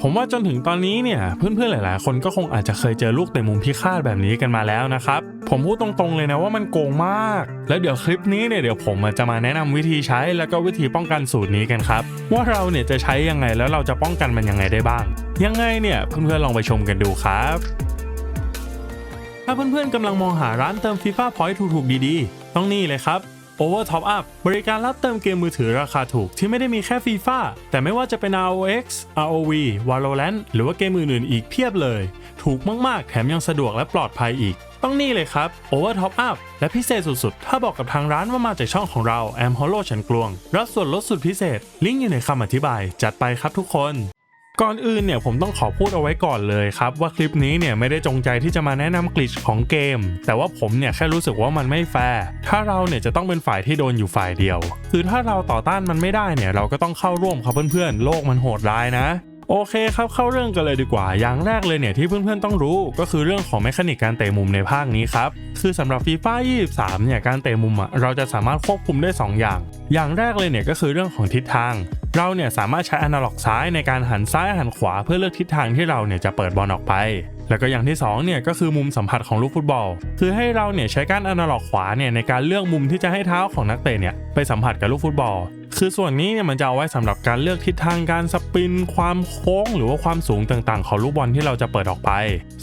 ผมว่าจนถึงตอนนี้เนี่ยเพื่อนๆหลาย ๆ คนก็คงอาจจะเคยเจอลูกเตะมุมพิฆาตแบบนี้กันมาแล้วนะครับ ผมพูดตรงๆเลยนะว่ามันโกงมาก แล้วเดี๋ยวคลิปนี้เนี่ยเดี๋ยวผมจะมาแนะนำวิธีใช้แล้วก็วิธีป้องกันสูตรนี้กันครับ ว่าเราเนี่ยจะใช้ยังไงแล้วเราจะป้องกันมันยังไงได้บ้าง ยังไงเนี่ยเพื่อนๆลองไปชมกันดูครับถ้าเพื่อนๆกำลังมองหาร้านเติม FIFA Point ถูกๆดีๆ ต้องนี่เลยครับ Over Top Up บริการรับเติมเกมมือถือราคาถูกที่ไม่ได้มีแค่ FIFA แต่ไม่ว่าจะเป็น ROX ROV Valorant หรือว่าเกมอื่นๆอีกเพียบเลย ถูกมากๆ แถมยังสะดวกและปลอดภัยอีก ต้องนี่เลยครับ Over Top Up และพิเศษสุดๆ ถ้าบอกกับทางร้านว่ามาจากช่องของเรา Am Hollow ฉันกลวง รับส่วนลดสุดพิเศษ ลิงก์อยู่ในคำอธิบาย จัดไปครับทุกคน ก่อนอื่นเนี่ยผมต้องขอพูดเอาไว้ก่อนเลยครับว่าคลิปนี้เนี่ยไม่ได้จงใจที่จะมาแนะนำกลิชของเกม แต่ว่าผมเนี่ยแค่รู้สึกว่ามันไม่แฟร์ถ้าเราเนี่ยจะต้องเป็นฝ่ายที่โดนอยู่ฝ่ายเดียว คือถ้าเราต่อต้านมันไม่ได้เนี่ยเราก็ต้องเข้าร่วมครับเพื่อนๆโลกมันโหดร้ายนะ โอเคครับเข้าเรื่องกันเลยดีกว่า อย่างแรกเลยเนี่ยที่เพื่อนๆต้องรู้ ก็คือเรื่องของแมคานิกการเตะมุมในภาคนี้ครับ คือสำหรับ FIFA 23 เนี่ยการเตะมุมอะเราจะสามารถควบคุมได้ 2 อย่าง อย่างแรกเลยเนี่ยก็คือเรื่องของทิศทาง เราเนี่ยสามารถใช้อนาล็อกซ้ายในการหันซ้ายหันขวาเพื่อเลือกทิศทางที่เราเนี่ยจะเปิดบอลออกไปแล้วก็อย่างที่สองเนี่ยก็คือมุมสัมผัสของลูกฟุตบอล คือให้เราเนี่ยใช้การอนาล็อกขวาเนี่ยในการเลือกมุมที่จะให้เท้าของนักเตะเนี่ยไปสัมผัสกับลูกฟุตบอล คือส่วนนี้เนี่ยมันจะเอาไว้สำหรับการเลือกทิศทางการสปิน ความโค้ง หรือว่าความสูงต่างๆ ของลูกบอลที่เราจะเปิดออกไป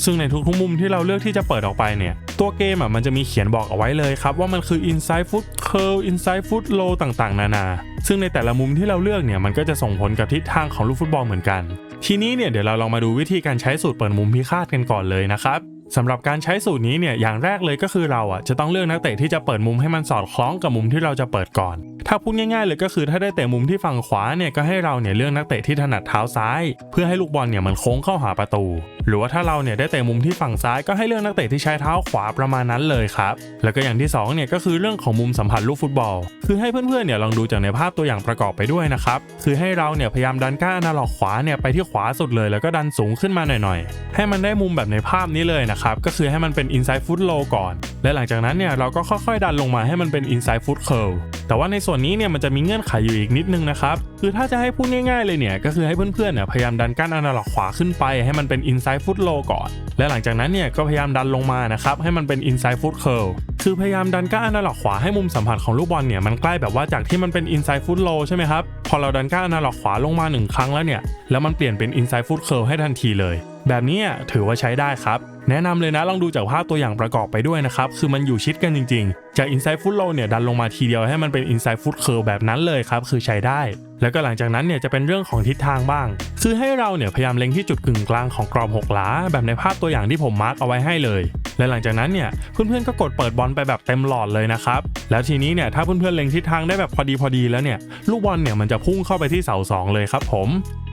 ซึ่งในทุกๆมุมที่เราเลือกที่จะเปิดออกไปเนี่ย ตัวเกมอะมันจะมีเขียนบอกเอาไว้เลยครับ ว่ามันคือ inside foot curl inside foot low ต่างๆ นานา ซึ่งในแต่ละมุมที่เราเลือกเนี่ยมันก็จะส่งผลกับทิศทางของลูกฟุตบอลเหมือนกัน ทีนี้เนี่ยเดี๋ยวเราลองมาดูวิธีการใช้สูตรเปิดมุมพิฆาตกันก่อนเลยนะครับ สำหรับการใช้สูตรนี้เนี่ยอย่างแรกเลยก็คือเราอะจะต้องเลือกนักเตะที่จะเปิดมุมให้มันสอดคล้องกับมุมที่เราจะเปิดก่อน ถ้าพูดง่ายๆเลยก็คือถ้าได้เตะมุมที่ฝั่งขวาเนี่ยก็ให้เราเนี่ยเลือกนักเตะที่ถนัดเท้าซ้าย เพื่อให้ลูกบอลเนี่ยมันโค้งเข้าหาประตู หรือว่าถ้าเราเนี่ยได้เตะมุมที่ฝั่งซ้ายก็ให้เลือกนักเตะที่ใช้เท้าขวาประมาณนั้นเลยครับแล้วก็อย่างที่สองเนี่ยก็คือเรื่องของมุมสัมผัสลูกฟุตบอล คือให้เพื่อนๆเนี่ยลองดูจากในภาพตัวอย่างประกอบไปด้วยนะครับคือให้เราเนี่ยพยายามดันก้านอนาล็อกขวาเนี่ยไปที่ขวาสุดเลย แล้วก็ดันสูงขึ้นมาหน่อยๆ ให้มันได้มุมแบบในภาพนี้เลยนะครับก็คือให้มันเป็น inside foot low ก่อน และหลังจากนั้นเนี่ยเราก็ค่อยๆ ดันลงมาให้มันเป็น inside foot curl แต่ว่าในส่วนนี้เนี่ยมันจะมีเงื่อนไขอยู่อีกนิดนึงนะครับคือถ้าจะให้พูดง่ายๆเลยเนี่ยก็คือให้เพื่อนๆเนี่ยพยายามดันก้านอนาล็อกขวาขึ้นไปให้มันเป็น inside foot low ก่อน และหลังจากนั้นเนี่ยก็พยายามดันลงมานะครับให้มันเป็น inside foot curl คือพยายามดันก้านอนาล็อกขวาให้มุมสัมผัสของลูกบอลเนี่ยมันใกล้แบบว่าจากที่มันเป็น inside foot low ใช่ไหมครับพอเราดันก้านอนาล็อกขวาลงมาหนึ่งครั้งแล้วเนี่ยแล้วมันเปลี่ยนเป็น inside foot curl ให้ทันทีเลย แบบนี้ถือว่าใช้ได้ครับ แนะนำเลยนะลองดูจากภาพตัวอย่างประกอบไปด้วยนะครับ คือมันอยู่ชิดกันจริง ๆ จาก inside foot low เนี่ยดันลงมาทีเดียวให้มันเป็น inside foot curl แบบนั้นเลยครับ คือใช้ได้ แล้วก็หลังจากนั้นเนี่ยจะเป็นเรื่องของทิศทางบ้าง คือให้เราเนี่ยพยายามเล็งที่จุดกึ่งกลางของกรอบหกหลา แบบในภาพตัวอย่างที่ผมมาร์กเอาไว้ให้เลย และหลังจากนั้นเนี่ยเพื่อนๆก็กดเปิดบอลไปแบบเต็มหลอดเลยนะครับแล้วทีนี้เนี่ยถ้าเพื่อนๆเล็งทิศทางได้แบบพอดีพอดีแล้วเนี่ยลูกบอลเนี่ยมันจะพุ่งเข้าไปที่เสาสองเลยครับผม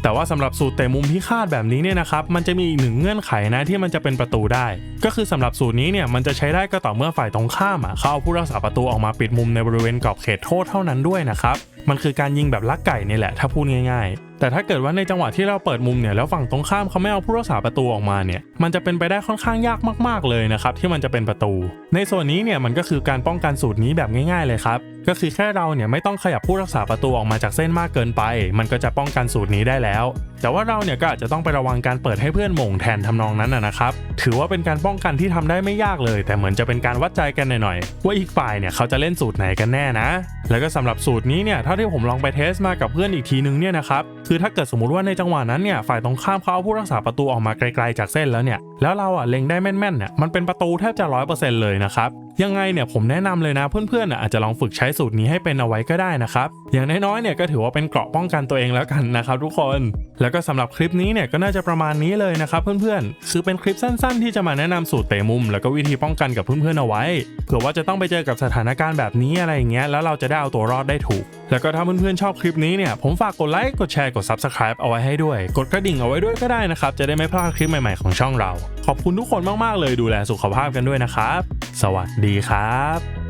แต่ว่าสำหรับสูตรเตะมุมพิฆาตแบบนี้เนี่ยนะครับมันจะมีอีกหนึ่งเงื่อนไขนะที่มันจะเป็นประตูได้ ก็คือสำหรับสูตรนี้เนี่ยมันจะใช้ได้ก็ต่อเมื่อฝ่ายตรงข้ามอะเขาเอาผู้รักษาประตูออกมาปิดมุมในบริเวณกรอบเขตโทษเท่านั้นด้วยนะครับมันคือการยิงแบบลักไก่นี่แหละถ้าพูดง่าย ๆ แต่ถ้าเกิดว่าในจังหวะที่เราเปิดมุมเนี่ยแล้วฝั่งตรงข้ามเขาไม่เอาผู้รักษาประตูออกมาเนี่ย มันจะเป็นไปได้ค่อนข้างยากมาก ๆ เลยนะครับที่มันจะเป็นประตู ในส่วนนี้เนี่ยมันก็คือการป้องกันสูตรนี้แบบง่าย ๆ เลยครับก็คือแค่เราเนี่ยไม่ต้องขยับผู้รักษาประตูออกมาจากเส้นมากเกินไป มันก็จะป้องกันสูตรนี้ได้แล้ว แต่ว่าเราเนี่ยก็อาจจะต้องไประวังการเปิดให้เพื่อนหม่งแทนทำนองนั้นนะครับ ถือว่าเป็นการป้องกันที่ทำได้ไม่ยากเลย แต่เหมือนจะเป็นการวัดใจกันหน่อยๆว่าอีกฝ่ายเนี่ยเขาจะเล่นสูตรไหนกันแน่นะ แล้วก็สำหรับสูตรนี้เนี่ยเท่าที่ผมลองไปเทสมากับเพื่อนอีกทีนึงเนี่ยนะครับคือถ้าเกิดสมมติว่าในจังหวะนั้นเนี่ยฝ่ายตรงข้ามเขาเอาผู้รักษาประตูออกมาไกลๆจากเส้นแล้วเนี่ยแล้วเราอะเล็งได้แม่นๆเนี่ยมันเป็นประตูแทบจะร้อยเปอร์เซ็นต์เลยนะครับ ยังไงเนี่ยผมแนะนำเลยนะเพื่อนๆอาจจะลองฝึกใช้สูตรนี้ให้เป็นเอาไว้ก็ได้นะครับอย่างน้อยๆเนี่ยก็ถือว่าเป็นเกราะป้องกันตัวเองแล้วกันนะครับทุกคน แล้วก็สำหรับคลิปนี้เนี่ยก็น่าจะประมาณนี้เลยนะครับเพื่อนๆคือเป็นคลิปสั้น ๆ ที่จะมาแนะนำสูตรเตะมุม แล้วก็วิธีป้องกันกับเพื่อนๆเอาไว้เผื่อว่าจะต้องไปเจอกับสถานการณ์แบบนี้อะไรอย่างเงี้ยแล้วเราจะได้เอาตัวรอดได้ถูก แล้วก็ถ้าเพื่อนๆชอบคลิปนี้เนี่ยผมฝากกดไลค์กดแชร์กด subscribe เอาไว้ให้ด้วย กดกระดิ่งเอาไว้ด้วยก็ได้นะครับจะได้ไม่พลาดคลิปใหม่ๆของช่องเรา ขอบคุณทุกคนมากๆเลยดูแลสุขภาพกันด้วยนะครับสวัสดีครับ